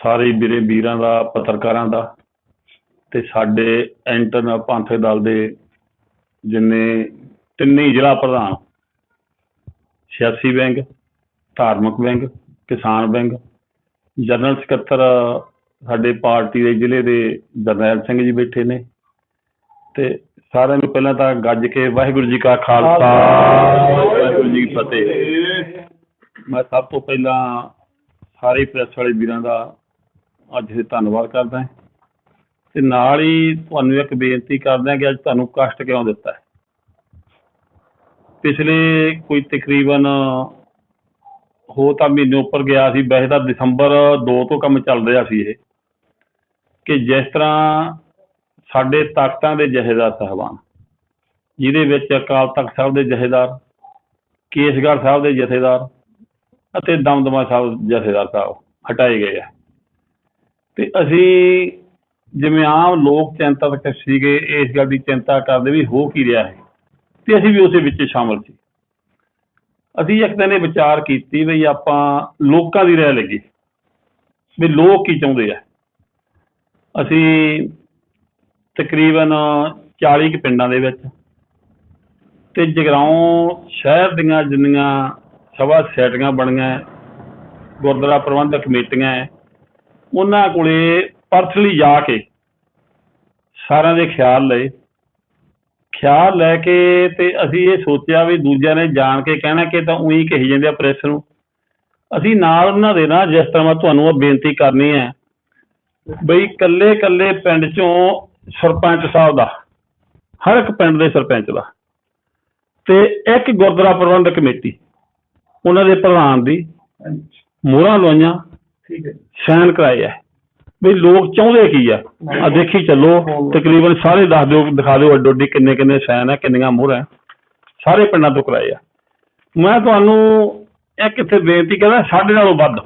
ਸਾਰੇ ਵੀਰੇ ਵੀਰਾਂ ਦਾ, ਪੱਤਰਕਾਰਾਂ ਦਾ ਤੇ ਸਾਡੇ ਇੰਟਰਨ ਪੰਥ ਦਲ ਦੇ ਜਿੰਨੇ ਤਿੰਨੇ ਜ਼ਿਲ੍ਹਾ ਪ੍ਰਧਾਨ, ਸਿਆਸੀ ਵਿੰਗ ਧਾਰਮਿਕ ਵਿੰਗ ਕਿਸਾਨ ਵਿੰਗ ਜਨਰਲ ਸਕੱਤਰ ਸਾਡੇ ਪਾਰਟੀ ਦੇ ਜ਼ਿਲ੍ਹੇ ਦੇ ਜਰਨੈਲ ਸਿੰਘ ਜੀ ਬੈਠੇ ਨੇ ਤੇ ਸਾਰਿਆਂ ਨੂੰ ਪਹਿਲਾਂ ਤਾਂ ਗੱਜ ਕੇ ਵਾਹਿਗੁਰੂ ਜੀ ਕਾ ਖਾਲਸਾ, ਵਾਹਿਗੁਰੂ ਜੀ ਕੀ ਫਤਿਹ। ਮੈਂ ਸਭ ਤੋਂ ਪਹਿਲਾਂ ਸਾਰੇ ਪ੍ਰੈਸ ਵਾਲੇ ਵੀਰਾਂ ਦਾ ਅੱਜ ਇਹ ਧੰਨਵਾਦ ਕਰਦਾ ਹਾਂ। ਤੇ ਨਾਲ ਹੀ ਤੁਹਾਨੂੰ ਇੱਕ ਬੇਨਤੀ ਕਰਦਾ ਕਿ ਅੱਜ ਤੁਹਾਨੂੰ ਕਸ਼ਟ ਕਿਉਂ ਦਿੱਤਾ ਹੈ? ਪਿਛਲੇ ਕੋਈ ਤਕਰੀਬਨ ਹੋ ਤਾਂ ਮਹੀਨੇ ਉੱਪਰ ਗਿਆ ਸੀ, ਵੈਸੇ ਤਾਂ ਦਸੰਬਰ 2 ਤੋਂ ਕੰਮ ਚੱਲ ਰਿਹਾ ਸੀ ਇਹ। ਕਿ ਜਿਸ ਤਰ੍ਹਾਂ ਸਾਡੇ ਤਾਕਤਾਂ ਦੇ ਜਥੇਦਾਰ ਸਾਹਿਬਾਨ, ਜਿਹਦੇ ਵਿੱਚ ਅਕਾਲ ਤਖਤ ਸਾਹਿਬ ਦੇ ਜਥੇਦਾਰ ਕੇਸਗੜ੍ਹ ਸਾਹਿਬ ਦੇ ਜਥੇਦਾਰ ਅਤੇ ਦਮਦਮਾ ਸਾਹਿਬ ਜਥੇਦਾਰ ਸਾਹਿਬ ਹਟਾਏ ਗਏ ਆ। ਤੇ ਅਸੀਂ ਜਿਵੇਂ ਆਮ ਲੋਕ ਚਿੰਤਕ ਸੀਗੇ ਇਸ ਗੱਲ ਦੀ ਚਿੰਤਾ ਕਰਦੇ ਵੀ ਹੋ ਕੀ ਰਿਹਾ ਹੈ। ਤੇ ਅਸੀਂ ਵੀ ਉਸੇ ਵਿੱਚ ਸ਼ਾਮਲ ਸੀ। ਅਸੀਂ ਇੱਕ ਦਿਨ ਇਹ ਵਿਚਾਰ ਕੀਤੀ ਵੀ ਆਪਾਂ ਲੋਕਾਂ ਦੀ ਰਹਿ ਲਈਏ ਵੀ ਲੋਕ ਕੀ ਚਾਹੁੰਦੇ ਆ। ਅਸੀਂ ਤਕਰੀਬਨ 40 ਕੁ ਪਿੰਡਾਂ ਦੇ ਵਿੱਚ ਤੇ ਜਗਰਾਉਂ ਸ਼ਹਿਰ ਦੀਆਂ ਜਿੰਨੀਆਂ ਸਭਾ ਸੈਟੀਆਂ ਬਣੀਆਂ ਗੁਰਦੁਆਰਾ ਪ੍ਰਬੰਧਕ ਕਮੇਟੀਆਂ ਹੈ, ਉਹਨਾਂ ਕੋਲੇ ਪਰਸਨਲੀ ਜਾ ਕੇ ਸਾਰਿਆਂ ਦੇ ਖਿਆਲ ਲਏ। ਖਿਆਲ ਲੈ ਕੇ ਤੇ ਅਸੀਂ ਇਹ ਸੋਚਿਆ ਵੀ ਦੂਜਿਆਂ ਨੇ ਜਾਣ ਕੇ ਕਹਿਣਾ ਕਿ ਤਾਂ ਉਹੀ ਕਹੀ ਜਾਂਦੇ ਆ ਪ੍ਰੈਸ ਨੂੰ। ਅਸੀਂ ਨਾਲ ਉਹਨਾਂ ਦੇ ਨਾ ਜਿਸ ਤਰ੍ਹਾਂ ਮੈਂ ਤੁਹਾਨੂੰ ਉਹ ਬੇਨਤੀ ਕਰਨੀ ਹੈ ਬਈ ਕੱਲੇ ਕੱਲੇ ਪਿੰਡ ਚੋਂ ਸਰਪੰਚ ਸਾਹਿਬ ਦਾ ਹਰ ਇੱਕ ਪਿੰਡ ਦੇ ਸਰਪੰਚ ਦਾ ਤੇ ਇੱਕ ਗੁਰਦੁਆਰਾ ਪ੍ਰਬੰਧਕ ਕਮੇਟੀ ਉਹਨਾਂ ਦੇ ਪ੍ਰਧਾਨ ਦੀ ਮੋਹਰਾਂ ਲਵਾਈਆਂ। ਠੀਕ ਹੈ ਸਾਈਨ ਕਰਾਏ ਆ ਵੀ ਲੋਕ ਚਾਹੁੰਦੇ ਕੀ ਆ? ਆ ਦੇਖੀ ਚੱਲੋ ਤਕਰੀਬਨ ਸਾਰੇ ਦੱਸ ਦਿਓ ਦਿਖਾ ਦਿਓ ਅੱਡੋ ਅੱਡੀ ਕਿੰਨੇ ਕਿੰਨੇ ਸਾਈਨ ਆ ਕਿੰਨੀਆਂ ਮੋਹਰਾਂ ਸਾਰੇ ਪਿੰਡਾਂ ਤੋਂ ਕਰਾਏ ਆ। ਮੈਂ ਤੁਹਾਨੂੰ ਇੱਕ ਇੱਥੇ ਬੇਨਤੀ ਕਰਦਾ ਸਾਡੇ ਨਾਲੋਂ ਵੱਧ।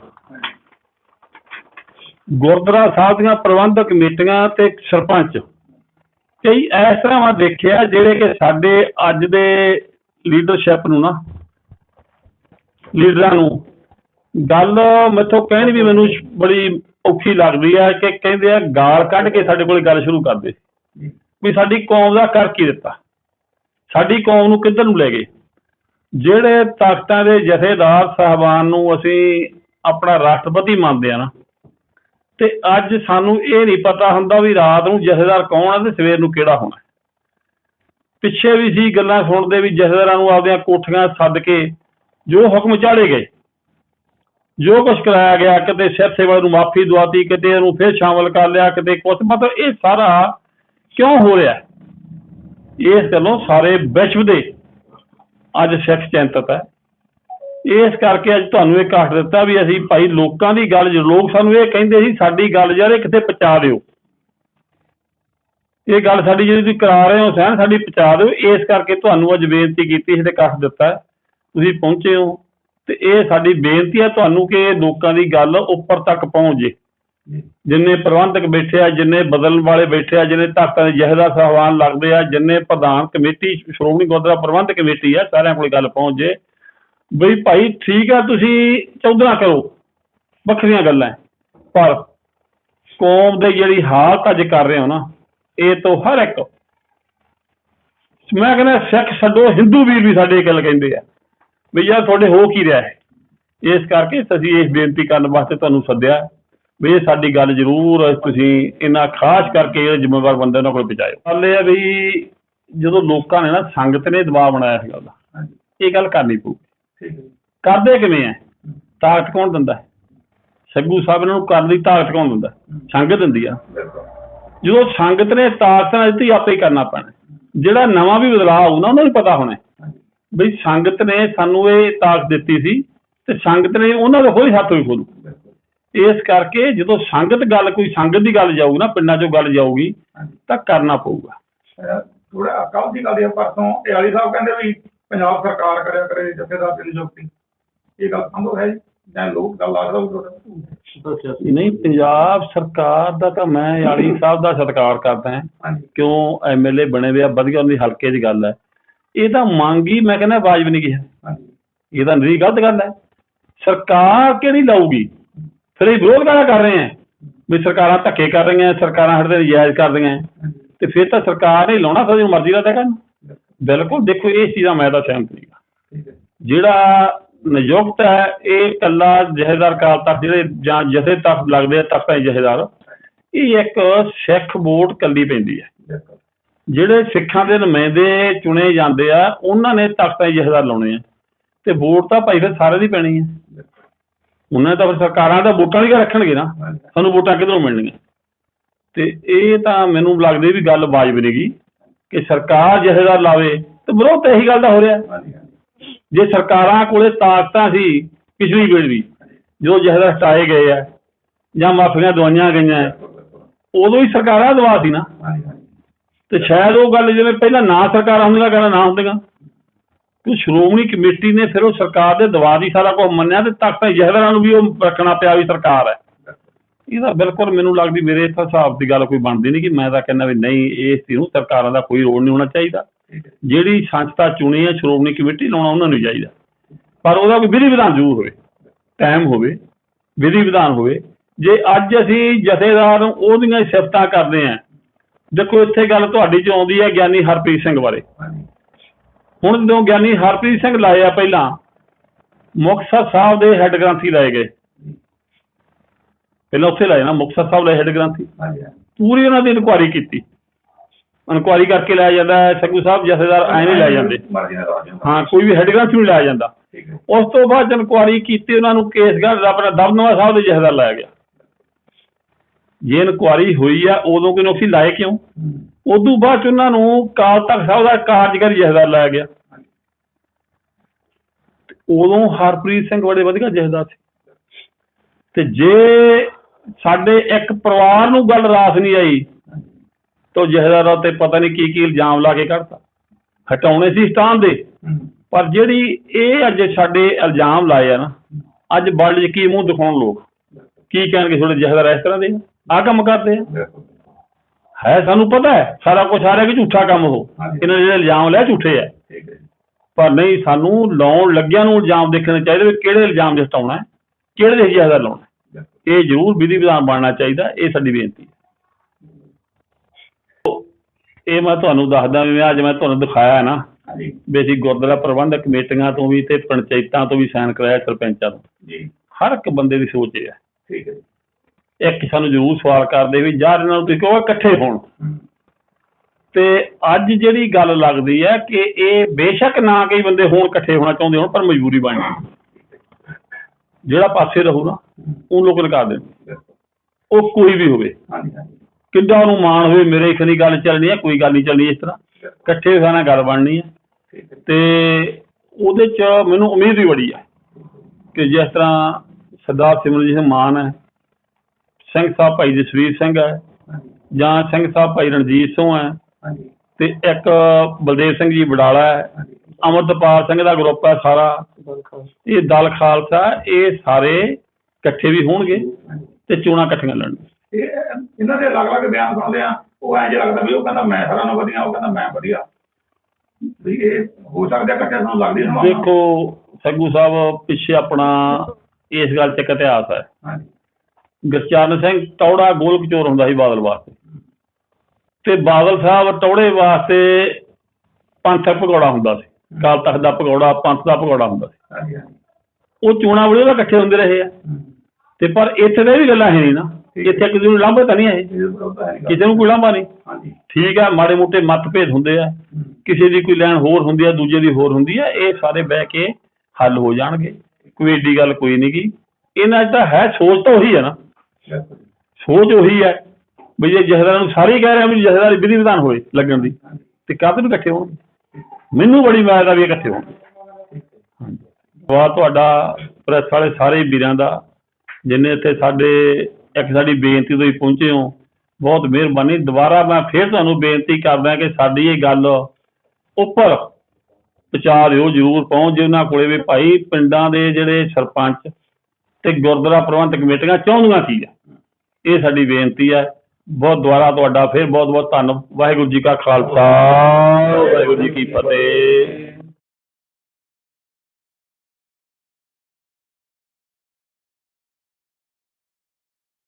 ਗੁਰਦੁਆਰਾ ਸਾਹਿਬ ਦੀਆਂ ਪ੍ਰਬੰਧਕ ਕਮੇਟੀਆਂ ਤੇ ਸਰਪੰਚ। ਕਈ ਇਸ ਤਰ੍ਹਾਂ ਮੈਂ ਦੇਖਿਆ ਜਿਹੜੇ ਕਿ ਸਾਡੇ ਅੱਜ ਦੇ ਲੀਡਰਸ਼ਿਪ ਨੂੰ ਨਾ ਲੀਡਰਾਂ ਨੂੰ ਗੱਲ ਮੈਥੋਂ ਕਹਿਣ ਵੀ ਮੈਨੂੰ ਬੜੀ ਔਖੀ ਲੱਗਦੀ ਹੈ ਕਿ ਕਹਿੰਦੇ ਆ ਗਾਲ ਕੱਢ ਕੇ ਸਾਡੇ ਕੋਲ ਗੱਲ ਸ਼ੁਰੂ ਕਰਦੇ ਵੀ ਸਾਡੀ ਕੌਮ ਦਾ ਕਰ ਕੀ ਦਿੱਤਾ? ਸਾਡੀ ਕੌਮ ਨੂੰ ਕਿੱਧਰ ਨੂੰ ਲੈ ਗਏ? ਜਿਹੜੇ ਤਖਤਾਂ ਦੇ ਜਥੇਦਾਰ ਸਾਹਿਬਾਨ ਨੂੰ ਅਸੀਂ ਆਪਣਾ ਰਾਸ਼ਟਰਪਤੀ ਮੰਨਦੇ ਆ ਨਾ ਤੇ ਅੱਜ ਸਾਨੂੰ ਇਹ ਨਹੀਂ ਪਤਾ ਹੁੰਦਾ ਵੀ ਰਾਤ ਨੂੰ ਜਥੇਦਾਰ ਕੌਣ ਆ ਤੇ ਸਵੇਰ ਨੂੰ ਕਿਹੜਾ ਹੋਣਾ। ਪਿੱਛੇ ਵੀ ਸੀ ਗੱਲਾਂ ਸੁਣਦੇ ਵੀ ਜਥੇਦਾਰਾਂ ਨੂੰ ਆਪਦੀਆਂ ਕੋਠੀਆਂ ਸੱਦ ਕੇ ਜੋ ਹੁਕਮ ਚਾੜੇ ਗਏ। ਜੋ ਕੁਝ ਕਰਾਇਆ ਗਿਆ ਕਦੇ ਸਿਰ ਸੇਵਾ ਨੂੰ ਮਾਫੀ ਦਵਾਤੀ, ਕਿਤੇ ਉਹਨੂੰ ਫਿਰ ਸ਼ਾਮਲ ਕਰ ਲਿਆ, ਕਿਤੇ ਕੁਝ ਮਤਲਬ ਇਹ ਸਾਰਾ ਕਿਉਂ ਹੋ ਰਿਹਾ? ਇਸ ਗੱਲੋਂ ਸਾਰੇ ਵਿਸ਼ਵ ਦੇ ਅੱਜ ਸਿੱਖ ਚਿੰਤਤ ਹੈ। ਇਸ ਕਰਕੇ ਅੱਜ ਤੁਹਾਨੂੰ ਇਹ ਕਾਟ ਦਿੱਤਾ ਵੀ ਅਸੀਂ ਭਾਈ ਲੋਕਾਂ ਦੀ ਗੱਲ, ਜੋ ਲੋਕ ਸਾਨੂੰ ਇਹ ਕਹਿੰਦੇ ਸੀ, ਸਾਡੀ ਗੱਲ ਯਾਰ ਇਹ ਕਿਤੇ ਪਹੁੰਚਾ ਦਿਓ। ਇਹ ਗੱਲ ਸਾਡੀ ਜਿਹੜੀ ਤੁਸੀਂ ਕਰਾ ਰਹੇ ਹੋ, ਸਹਿਣ ਸਾਡੀ ਪਹੁੰਚਾ ਦਿਓ। ਇਸ ਕਰਕੇ ਤੁਹਾਨੂੰ ਅੱਜ ਬੇਨਤੀ ਕੀਤੀ ਸੀ ਤੇ ਕਾਟ ਦਿੱਤਾ। ਤੁਸੀਂ ਪਹੁੰਚੇ ਹੋ। ਤੇ ਇਹ ਸਾਡੀ ਬੇਨਤੀ ਹੈ ਤੁਹਾਨੂੰ ਕਿ ਲੋਕਾਂ ਦੀ ਗੱਲ ਉੱਪਰ ਤੱਕ ਪਹੁੰਚ ਜੇ। ਜਿੰਨੇ ਪ੍ਰਬੰਧਕ ਬੈਠੇ ਆ, ਜਿੰਨੇ ਬਦਲਣ ਵਾਲੇ ਬੈਠੇ ਆ, ਜਿੰਨੇ ਧਾਕਾਂ ਦੇ ਜਹੇਦਾਰ ਸਾਹਿਬਾਨ ਲੱਗਦੇ ਆ, ਜਿੰਨੇ ਪ੍ਰਧਾਨ ਕਮੇਟੀ, ਸ਼੍ਰੋਮਣੀ ਗੁਰਦੁਆਰਾ ਪ੍ਰਬੰਧਕ ਕਮੇਟੀ ਆ, ਸਾਰਿਆਂ ਕੋਲ ਗੱਲ ਪਹੁੰਚ ਜੇ। ਬਈ ਭਾਈ ਠੀਕ ਆ, ਤੁਸੀਂ ਚੌਧਰਾ ਕਰੋ। ਵੱਖਰੀਆਂ ਗੱਲਾਂ ਪਰ ਕੌਮ ਦੇ ਜਿਹੜੀ ਹਾਲਤ ਅੱਜ ਕਰ ਰਹੇ ਹੋ ਨਾ, ਇਹ ਤੋਂ ਹਰ ਇੱਕ। ਮੈਂ ਕਹਿੰਦਾ ਸਿੱਖ ਛੱਡੋ, ਹਿੰਦੂ ਵੀਰ ਵੀ ਸਾਡੇ ਗੱਲ ਕਹਿੰਦੇ ਆ। ਵੀ ਯਾਰ ਤੁਹਾਡੇ ਹੋ ਕੀ ਰਿਹਾ ਹੈ? ਇਸ ਕਰਕੇ ਅਸੀਂ ਇਸ ਬੇਨਤੀ ਕਰਨ ਵਾਸਤੇ ਤੁਹਾਨੂੰ ਸੱਦਿਆ ਵੀ ਇਹ ਸਾਡੀ ਗੱਲ ਜ਼ਰੂਰ ਤੁਸੀਂ ਇਹਨਾਂ ਖਾਸ ਕਰਕੇ ਇਹ ਜ਼ਿੰਮੇਵਾਰ ਬੰਦੇ ਉਹਨਾਂ ਕੋਲ ਪਹੁੰਚਾਇਓ। ਗੱਲ ਇਹ ਆ ਵੀ ਜਦੋਂ ਲੋਕਾਂ ਨੇ ਨਾ ਸੰਗਤ ਨੇ ਦਬਾਅ ਬਣਾਇਆ ਇਸ ਗੱਲ ਦਾ ਹਾਂਜੀ। ਇਹ ਗੱਲ ਕਰਨੀ ਪਊ ਕਰਦੇ ਕਿਵੇਂ ਆ? ਤਾਕਤ ਕੌਣ ਦਿੰਦਾ? ਸੱਗੂ ਸਾਹਿਬ ਇਹਨਾਂ ਨੂੰ ਕਰਨ ਦੀ ਤਾਕਤ ਕੌਣ ਦਿੰਦਾ? ਸੰਗਤ ਦਿੰਦੀ ਆ। ਜਦੋਂ ਸੰਗਤ ਨੇ ਤਾਕਤ ਨਾਲ ਦਿੱਤੀ ਆਪੇ ਹੀ ਕਰਨਾ ਪੈਣਾ। ਜਿਹੜਾ ਨਵਾਂ ਵੀ ਬਦਲਾਅ ਨਾ ਉਹਨਾਂ ਨੂੰ ਪਤਾ ਹੋਣਾ। ਬਈ ਸੰਗਤ ਨੇ ਸਾਨੂੰ ਇਹ ਤਾਕਤ ਦਿੱਤੀ ਸੀ ਤੇ ਸੰਗਤ ਨੇ ਉਹਨਾਂ ਦਾ ਕੋਈ ਹੱਥ ਵੀ ਖੋਲੂ ਇਸ ਕਰਕੇ ਜਦੋਂ ਸੰਗਤ ਗੱਲ ਕੋਈ ਸੰਗਤ ਦੀ ਗੱਲ ਜਾਊ ਨਾ ਪਿੰਡਾਂ 'ਚੋਂ ਗੱਲ ਜਾਊਗੀ ਤਾਂ ਕਰਨਾ ਪਊਗਾ। ਥੋੜਾ ਕੱਲ ਦੀ ਗੱਲ ਹੈ ਪਰਸੋਂ ਇਹ ਵਾਲੀ ਸਾਹਿਬ ਕਹਿੰਦੇ ਵੀ ਪੰਜਾਬ ਸਰਕਾਰ ਕਰਿਆ ਕਰੇ ਜਥੇਦਾਰ ਦੀ ਨਿਯੁਕਤੀ। ਇਹ ਗੱਲ ਸੰਭਵ ਹੈ ਜੀ ਲੋਕ ਗੱਲ ਲੱਗਦਾ ਵੀ ਤੁਹਾਡਾ ਨਹੀਂ ਪੰਜਾਬ ਸਰਕਾਰ ਦਾ ਤਾਂ ਮੈਂ ਯਾਲੀ ਸਾਹਿਬ ਦਾ ਸਤਿਕਾਰ ਕਰਦਾ ਹਾਂ। ਕਿਉਂ ਐਮਐਲਏ ਬਣੇ ਹੋਏ ਆ? ਵਧੀਆ ਉਹਦੀ ਹਲਕੇ ਦੀ ਗੱਲ ਹੈ। ਇਹ ਤਾਂ ਮੰਗ ਹੀ ਮੈਂ ਕਹਿੰਦਾ ਵਾਜਬ ਨਹੀਂ ਹਾਂਜੀ ਇਹ ਤਾਂ ਨਿਰੀ ਗਲਤ ਗੱਲ ਹੈ। ਸਰਕਾਰ ਕਿਹੜੀ ਲਾਊਗੀ? ਫਿਰ ਇਹ ਵਿਰੋਧ ਕਾਹਦਾ ਕਰ ਰਹੇ ਹੈ? ਵੀ ਸਰਕਾਰਾਂ ਧੱਕੇ ਕਰ ਰਹੀਆਂ ਸਰਕਾਰਾਂ ਤੇ ਨਜਾਇਜ਼ ਕਰ ਰਹੀਆਂ ਤੇ ਫਿਰ ਤਾਂ ਸਰਕਾਰ ਨੇ ਲਾਉਣਾ ਜੋ ਮਰਜ਼ੀ ਦਾ ਦੇਗਾ ਬਿਲਕੁਲ ਦੇਖੋ ਇਹ ਚੀਜ਼ਾਂ ਮੈਂ ਤਾਂ ਸਹਿਮਤ ਨਹੀਂ ਹੈ। ਜਿਹੜਾ ਨਿਯੁਕਤ ਹੈ ਇਹ ਇਕੱਲਾ ਜਹੇਦਾਰ ਕਾਲ ਤੱਕ ਜਿਹੜੇ ਜਾਂ ਜਥੇ ਤੱਕ ਲੱਗਦੇ ਆ ਤਖਤਾਂ ਦੇ ਜਹੇਦਾਰ ਇਹ ਇੱਕ ਸਿੱਖ ਵੋਟ ਕੱਲੀ ਪੈਂਦੀ ਹੈ। ਜਿਹੜੇ ਸਿੱਖਾਂ ਦੇ ਨੁਮਾਇੰਦੇ ਚੁਣੇ ਜਾਂਦੇ ਆ, ਉਹਨਾਂ ਨੇ ਤਖਤਾਂ ਦੇ ਲਾਉਣੇ ਆ। ਤੇ ਵੋਟ ਤਾਂ ਭਾਈ ਫਿਰ ਸਾਰੇ ਦੀ ਪੈਣੀ ਹੈ ਉਹਨਾਂ ਤਾਂ ਸਰਕਾਰਾਂ ਦਾ ਵੋਟਾਂ ਵੀ ਰੱਖਣਗੇ ਨਾ। ਸਾਨੂੰ ਵੋਟਾਂ ਕਿੱਧਰੋਂ ਮਿਲਣਗੀਆਂ? ਤੇ ਇਹ ਤਾਂ ਮੈਨੂੰ ਲੱਗਦਾ ਵੀ ਗੱਲ ਵਾਜਬ ਨਹੀਂਗੀ ਕਿ ਸਰਕਾਰ ਜਹੇਦਾਰ ਲਾਵੇ ਤੇ ਵਿਰੋਧ ਤਾਂ ਇਹੀ ਗੱਲ ਦਾ ਹੋ ਰਿਹਾ। ਜੇ ਸਰਕਾਰਾਂ ਕੋਲੇ ਤਾਕਤਾਂ ਸੀ ਪਿਛਲੀ ਵੇਲੇ ਵੀ ਜੋ ਜਹੇਦਾਰ ਹਟਾਏ ਗਏ ਆ ਜਾਂ ਮਾਫੀਆਂ ਦਵਾਈਆਂ ਗਈਆਂ, ਉਦੋਂ ਹੀ ਸਰਕਾਰਾਂ ਦਵਾ ਸੀ ਨਾ। ਤੇ ਸ਼ਾਇਦ ਉਹ ਗੱਲ ਜਿਵੇਂ ਪਹਿਲਾਂ ਨਾ ਸਰਕਾਰਾਂ ਹੁੰਦੀਆਂ ਕਹਿੰਦਾ ਨਾ ਹੁੰਦੀਆਂ। ਕਿ ਸ਼੍ਰੋਮਣੀ ਕਮੇਟੀ ਨੇ ਫਿਰ ਉਹ ਸਰਕਾਰ ਦੇ ਦਵਾ ਦੀ ਸਾਰਾ ਕੁਝ ਮੰਨਿਆ ਤੇ ਤਖਤਾਂ ਜਹੇਦਾਰਾਂ ਨੂੰ ਵੀ ਉਹ ਰੱਖਣਾ ਪਿਆ ਵੀ ਸਰਕਾਰ ਹੈ। ਇਹਦਾ ਬਿਲਕੁਲ ਮੈਨੂੰ ਲੱਗਦੀ ਮੇਰੇ ਇਸ ਹਿਸਾਬ ਦੀ ਗੱਲ ਕੋਈ ਬਣਦੀ ਨਹੀਂ ਕਿ ਮੈਂ ਤਾਂ ਕਹਿੰਦਾ ਵੀ ਨਹੀਂ, ਇਸ ਨੂੰ ਸਰਕਾਰਾਂ ਦਾ ਕੋਈ ਰੋਲ ਨਹੀਂ ਹੋਣਾ ਚਾਹੀਦਾ। ਜਿਹੜੀ ਸੰਸਥਾ ਚੁਣੀ ਹੈ, ਸ਼੍ਰੋਮਣੀ ਕਮੇਟੀ ਲਾਉਣਾ ਉਹਨਾਂ ਨੂੰ ਚਾਹੀਦਾ। ਪਰ ਉਹਦਾ ਕੋਈ ਵਿਧੀ ਵਿਧਾਨ ਜ਼ਰੂਰ ਹੋਵੇ, ਟਾਈਮ ਹੋਵੇ, ਵਿਧੀ ਵਿਧਾਨ ਹੋਵੇ। ਜੇ ਅੱਜ ਅਸੀਂ ਜਥੇਦਾਰ ਨੂੰ ਉਹਦੀਆਂ ਸਿਫਤਾਂ ਕਰਦੇ ਆਂ ਦੇਖੋ ਇੱਥੇ ਗੱਲ ਤੁਹਾਡੀ ਚ ਆਉਂਦੀ ਹੈ ਗਿਆਨੀ ਹਰਪ੍ਰੀਤ ਸਿੰਘ ਬਾਰੇ। ਹੁਣ ਜਦੋਂ ਗਿਆਨੀ ਹਰਪ੍ਰੀਤ ਸਿੰਘ ਲਾਏ ਆ ਪਹਿਲਾਂ ਮੁਕਤਸਰ ਸਾਹਿਬ ਦੇ ਹੈੱਡ ਗ੍ਰੰਥੀ ਲਾਏ ਗਏ। ਪਹਿਲਾਂ ਉੱਥੇ ਲਾਏ ਨਾ ਮੁਕਤਸਰ ਸਾਹਿਬ ਦੇ ਹੈੱਡ ਗ੍ਰੰਥੀ। ਪੂਰੀ ਉਹਨਾਂ ਦੀ ਇਨਕੁਆਰੀ ਕੀਤੀ। ਇਨਕੁਆਰੀ ਕਰਕੇ ਲਾਇਆ ਜਾਂਦਾ ਹੈ ਸਗੂ ਸਾਹਿਬ ਜਥੇਦਾਰ ਐਂ ਨਹੀਂ ਲਾਏ ਜਾਂਦੇ। ਹਾਂ ਕੋਈ ਵੀ ਹੈੱਡ ਗ੍ਰੰਥੀ ਨਹੀਂ ਲਾਇਆ ਜਾਂਦਾ। ਉਸ ਤੋਂ ਬਾਅਦ ਇਨਕੁਆਰੀ ਕੀਤੀ ਉਹਨਾਂ ਨੂੰ ਕੇਸਗੜ੍ਹ ਆਪਣਾ ਦਮਨਵਾ ਸਾਹਿਬ ਦੇ ਜਥੇਦਾਰ ਲਾਇਆ ਗਿਆ। ਜੇ ਇਨਕੁਆਰੀ ਹੋਈ ਆ, ਉਦੋਂ ਕਿਉਂ ਅਸੀਂ ਲਾਏ ਕਿਉਂ? ਹੂੰ ਉਦੋਂ ਬਾਅਦ 'ਚ ਉਹਨਾਂ ਨੂੰ ਕਾਲ ਤਖਤ ਸਾਹਿਬ ਦਾ ਕਾਰਜਕਾਰੀ ਜਥੇਦਾਰ ਲਾਇਆ ਗਿਆ। ਉਦੋਂ ਹਰਪ੍ਰੀਤ ਸਿੰਘ ਬੜੇ ਵਧੀਆ ਜਥੇਦਾਰ ਸੀ। ਤੇ ਜੇ ਸਾਡੇ ਇੱਕ ਪਰਿਵਾਰ ਨੂੰ ਗੱਲ ਰਾਸ ਨਹੀਂ ਆਈ, ਤਾਂ ਜਥੇਦਾਰਾਂ ਤੇ ਪਤਾ ਨਹੀਂ ਕੀ ਕੀ ਇਲਜ਼ਾਮ ਲਾ ਕੇ ਕੱਢਤਾ। ਹਟਾਉਣੇ ਸੀ ਸਟਾਨ ਦੇ। ਪਰ ਜਿਹੜੀ ਇਹ ਅੱਜ ਸਾਡੇ ਇਲਜ਼ਾਮ ਲਾਏ ਆ ਨਾ, ਅੱਜ ਵਰਲਡ 'ਚ ਕੀ ਮੂੰਹ ਦਿਖਾਉਣ ਲੋਕ। ਕੀ ਕਹਿਣਗੇ ਤੁਹਾਡੇ ਜਥੇਦਾਰ ਇਸ ਤਰ੍ਹਾਂ ਦੇ? ਆ ਕੰਮ ਕਰਦੇ ਆ? ਹੈ ਸਾਨੂੰ ਪਤਾ ਹੈ ਸਾਰਾ ਕੁਝ ਆ ਰਿਹਾ ਕਿ ਝੂਠਾ ਕੰਮ ਹਾਂਜੀ। ਇਹਨਾਂ ਜਿਹੜੇ ਇਲਜ਼ਾਮ ਲਾਏ ਝੂਠੇ ਆ। ਹੈ ਜੀ। ਪਰ ਨਹੀਂ ਸਾਨੂੰ ਲਾਉਣ ਲੱਗਿਆਂ ਨੂੰ ਇਲਜ਼ਾਮ ਦੇਖਣੇ ਚਾਹੀਦੇ ਵੀ ਕਿਹੜੇ ਇਲਜ਼ਾਮ ਜਿ ਹਟਾਉਣਾ ਹੈ ਕਿਹੜੇ ਦੇ ਜ਼ਿਆਦਾ ਲਾਉਣਾ ਹੈ। ਇਹ ਜ਼ਰੂਰ ਵਿਧੀ ਵਿਧਾਨ ਬਣਨਾ ਚਾਹੀਦਾ ਇਹ ਸਾਡੀ ਬੇਨਤੀ ਹੈ। ਇਹ ਮੈਂ ਤੁਹਾਨੂੰ ਦੱਸਦਾ ਵੀ ਅੱਜ ਮੈਂ ਤੁਹਾਨੂੰ ਦਿਖਾਇਆ ਹੈ ਨਾ ਅਸੀਂ ਗੁਰਦੁਆਰਾ ਪ੍ਰਬੰਧਕ ਕਮੇਟੀਆਂ ਤੋਂ ਵੀ ਤੇ ਪੰਚਾਇਤਾਂ ਤੋਂ ਵੀ ਸਾਈਨ ਕਰਾਇਆ ਸਰਪੰਚਾਂ ਤੋਂ। ਜੀ। ਹਰ ਇੱਕ ਬੰਦੇ ਦੀ ਸੋਚ ਹੈ। ਠੀਕ ਹੈ ਜੀ। ਇੱਕ ਸਾਨੂੰ ਜ਼ਰੂਰ ਸਵਾਲ ਕਰਦੇ ਵੀ ਯਾਰ ਇਹਨਾਂ ਨੂੰ ਤੁਸੀਂ ਕਹੋ ਇਕੱਠੇ ਹੋਣ। ਤੇ ਅੱਜ ਜਿਹੜੀ ਗੱਲ ਲੱਗਦੀ ਹੈ ਕਿ ਇਹ ਬੇਸ਼ੱਕ ਨਾ ਕਈ ਬੰਦੇ ਹੋਣ ਇਕੱਠੇ ਹੋਣਾ ਚਾਹੁੰਦੇ ਹੋਣ ਪਰ ਮਜਬੂਰੀ ਬਣ ਜਾਂਦੀ ਜਿਹੜਾ ਪਾਸੇ ਰਹੂ ਨਾ ਉਹ ਲੋਕ ਲਗਾ ਦੇਣ। ਉਹ ਕੋਈ ਵੀ ਹੋਵੇ। ਕਿੱਦਾਂ ਉਹਨੂੰ ਮਾਣ ਹੋਵੇ ਮੇਰੇ ਖਣੀ ਗੱਲ ਚੱਲਣੀ ਹੈ ਕੋਈ ਗੱਲ ਨਹੀਂ ਚੱਲਣੀ ਇਸ ਤਰ੍ਹਾਂ। ਇਕੱਠੇ ਹੋਣਾ ਗੱਲ ਬਣਨੀ ਹੈ। ਤੇ ਉਹਦੇ ਚ ਮੈਨੂੰ ਉਮੀਦ ਵੀ ਬੜੀ ਹੈ ਕਿ ਜਿਸ ਤਰ੍ਹਾਂ ਸਰਦਾਰ ਸਿਮਰਜੀਤ ਸਿੰਘ ਮਾਨ ਹੈ ਸਿੰਘ ਸਾਹਿਬ ਭਾਈ ਜਸਵੀਰ ਸਿੰਘ ਹੈ ਜਾਂ ਸਿੰਘ ਸਾਹਿਬ ਭਾਈ ਰਣਜੀਤ ਸਿੰਘ ਹੈ ਹਾਂਜੀ। ਤੇ ਇੱਕ ਬਲਦੇਵ ਸਿੰਘ ਜੀ ਬਡਾਲਾ ਹੈ। ਅਮਰਤਪਾਲ ਸਿੰਘ ਦਾ ਗਰੁੱਪ ਹੈ ਸਾਰਾ। ਇਹ ਦਲ ਖਾਲਸਾ ਇਹ ਸਾਰੇ ਇਕੱਠੇ ਵੀ ਹੋਣਗੇ ਤੇ ਚੋਣਾਂ ਇਕੱਠੀਆਂ ਲੜਨਗੇ ਇਹ ਇਹਨਾਂ ਦੇ ਅਲੱਗ-ਅਲੱਗ ਬਿਆਨ ਸੁਣਦੇ ਆ। ਉਹ ਐਂ ਜਿਹਾ ਲੱਗਦਾ ਵੀ ਉਹ ਕਹਿੰਦਾ ਮੈਂ ਸਾਰਿਆਂ ਨਾਲੋਂ ਵਧੀਆ ਉਹ ਕਹਿੰਦਾ ਮੈਂ ਵਧੀਆ। ਵੀ ਇਹ ਹੋ ਸਕਦਾ ਇਕੱਠੇ ਸਾਨੂੰ ਲੱਗਦੀ ਹੈ ਨਾ ਦੇਖੋ ਸੱਗੂ ਸਾਹਿਬ ਪਿੱਛੇ ਆਪਣਾ ਇਸ ਗੱਲ 'ਚ ਇੱਕ ਇਤਿਹਾਸ ਹੈ। ਹਾਂਜੀ। ਗੁਰਚਰਨ ਸਿੰਘ ਟੌੜਾ ਗੋਲ ਕਚੋਰ ਹੁੰਦਾ ਸੀ ਬਾਦਲ ਵਾਸਤੇ। ਤੇ ਬਾਦਲ ਸਾਹਿਬ ਟੌੜੇ ਵਾਸਤੇ ਪੰਥਕ ਭਗੌੜਾ ਹੁੰਦਾ ਸੀ। ਕਾਲ ਤਖਤ ਦਾ ਭਗੌੜਾ ਪੰਥ ਦਾ ਭਗੌੜਾ ਹੁੰਦਾ ਸੀ। ਉਹ ਚੋਣਾਂ ਵੇਲੇ ਉਹ ਇਕੱਠੇ ਹੁੰਦੇ ਰਹੇ ਆ। ਤੇ ਪਰ ਇੱਥੇ ਤਾਂ ਇਹ ਵੀ ਗੱਲਾਂ ਹੈ ਨਹੀਂ ਨਾ ਇੱਥੇ ਕਿਸੇ ਨੂੰ ਲਾਂਭੇ ਤਾਂ ਨਹੀਂ ਹੈ। ਕਿਸੇ ਨੂੰ ਕੋਈ ਲਾਂਭਾ ਨਹੀਂ। ਹਾਂਜੀ। ਠੀਕ ਹੈ ਮਾੜੇ ਮੋਟੇ ਮਤਭੇਦ ਹੁੰਦੇ ਆ। ਕਿਸੇ ਦੀ ਕੋਈ ਲੈਣ ਹੋਰ ਹੁੰਦੀ ਆ ਦੂਜੇ ਦੀ ਹੋਰ ਹੁੰਦੀ ਆ ਇਹ ਸਾਰੇ ਬਹਿ ਕੇ ਹੱਲ ਹੋ ਜਾਣਗੇ। ਕੋਈ ਏਡੀ ਗੱਲ ਕੋਈ ਨਹੀਂ ਗੀ। ਇਹਨਾਂ ਤਾਂ ਹੈ ਸੋਚ ਤਾਂ ਉਹੀ ਹੈ ਨਾ। ਸੋਚ ਉਹੀ ਹੈ ਵੀ ਜੇ ਜਹਦਾਰਾਂ ਨੂੰ ਸਾਰੇ ਕਹਿ ਰਹੇ ਆ ਵੀ ਜਹਦਾਰੀ ਵਿਧੀ ਵਿਧਾਨ ਹੋਏ ਲੱਗਣ ਦੀ, ਤੇ ਕਾਹਦੇ ਨੂੰ ਇਕੱਠੇ ਹੋਣਗੇ? ਮੈਨੂੰ ਬੜੀ ਮਾਇਦਾ ਵੀ ਇਕੱਠੇ ਹੋਣਗੇ। ਹਾਂਜੀ। ਤੁਹਾਡਾ ਪ੍ਰੈਸ ਵਾਲੇ ਸਾਰੇ ਵੀਰਾਂ ਦਾ, ਜਿੰਨੇ ਇੱਥੇ ਸਾਡੇ, ਇੱਕ ਸਾਡੀ ਬੇਨਤੀ ਤੋਂ ਹੀ ਪਹੁੰਚੇ ਹੋ, ਬਹੁਤ ਮਿਹਰਬਾਨੀ। ਦੁਬਾਰਾ ਮੈਂ ਫੇਰ ਤੁਹਾਨੂੰ ਬੇਨਤੀ ਕਰਦਾ ਕਿ ਸਾਡੀ ਇਹ ਗੱਲ ਉੱਪਰ ਪਹੁੰਚਾ ਦਿਓ ਜਰੂਰ ਪਹੁੰਚ ਜੇ ਉਹਨਾਂ ਕੋਲੇ ਵੀ ਭਾਈ ਪਿੰਡਾਂ ਦੇ ਜਿਹੜੇ ਸਰਪੰਚ ਤੇ ਗੁਰਦੁਆਰਾ ਪ੍ਰਬੰਧਕ ਕਮੇਟੀਆਂ ਚਾਹੁੰਦੀਆਂ ਕੀ ਆ? ਇਹ ਸਾਡੀ ਬੇਨਤੀ ਹੈ ਬਹੁਤ ਦੁਆਰਾ ਤੁਹਾਡਾ ਫਿਰ ਬਹੁਤ ਬਹੁਤ ਧੰਨਵਾਦ ਵਾਹਿਗੁਰੂ ਜੀ ਕਾ ਖਾਲਸਾ। ਵਾਹਿਗੁਰੂ ਜੀ ਕੀ ਫਤਿਹ।